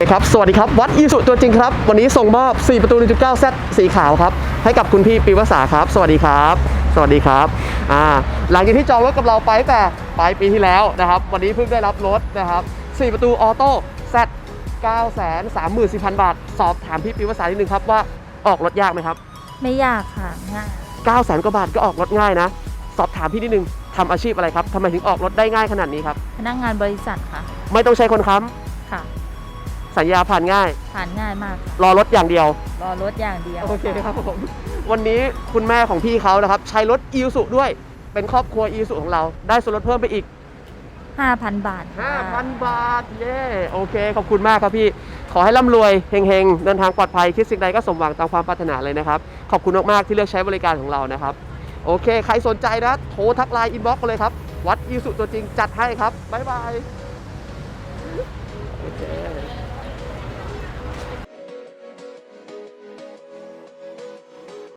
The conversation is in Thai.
ครับ สวัสดีครับ วัดอีสุตัวจริงครับ วันนี้ส่งมอบ 4 ประตู 1.9 Z สีขาวครับ ให้กับคุณพี่ปีวษาครับ สวัสดีครับ สวัสดีครับ อ่า หลังจากที่จองรถกับเราไปตั้งแต่ปลายปีที่แล้วนะครับ วันนี้เพิ่งได้รับรถนะครับ 4 ประตูออโต้ Z 934,000 บาท สอบถามพี่ปีวษานิดนึงครับว่าออกรถยากไหมครับ ไม่ยากค่ะ ง่าย900,000กว่าบาทก็ออกรถง่ายนะ สอบถามพี่นิดนึงทำอาชีพอะไรครับทำไมถึงออกรถได้ง่ายขนาดนี้ครับ พนักงานบริษัทค่ะ ไม่ต้องใช้คนค้ค่ะำ สัญญาผ่านง่าย ผ่านง่ายมากค่ะรอรถอย่างเดียว รอรถอย่างเดียวโอเคครับผม วันนี้คุณแม่ของพี่เขานะครับ ใช้รถอีสุด้วย เป็นครอบครัวอีสุของเรา ได้ส่วนลดเพิ่มไปอีก 5,000 บาทค่ะ5,000 บาท เย้โอเค ขอบคุณมากครับพี่ ขอให้ร่ำรวยเฮงๆ เดินทางปลอดภัย คิดสิ่งใดก็สมหวังตามความปรารถนาเลยนะครับ ขอบคุณมากๆที่เลือกใช้บริการของเรานะครับ โอเค ใครสนใจนะ โทรทักไลน์อินบ็อกซ์เลยครับ วัดอีสุตัวจริงจัดให้ครับบ๊ายบายโอเค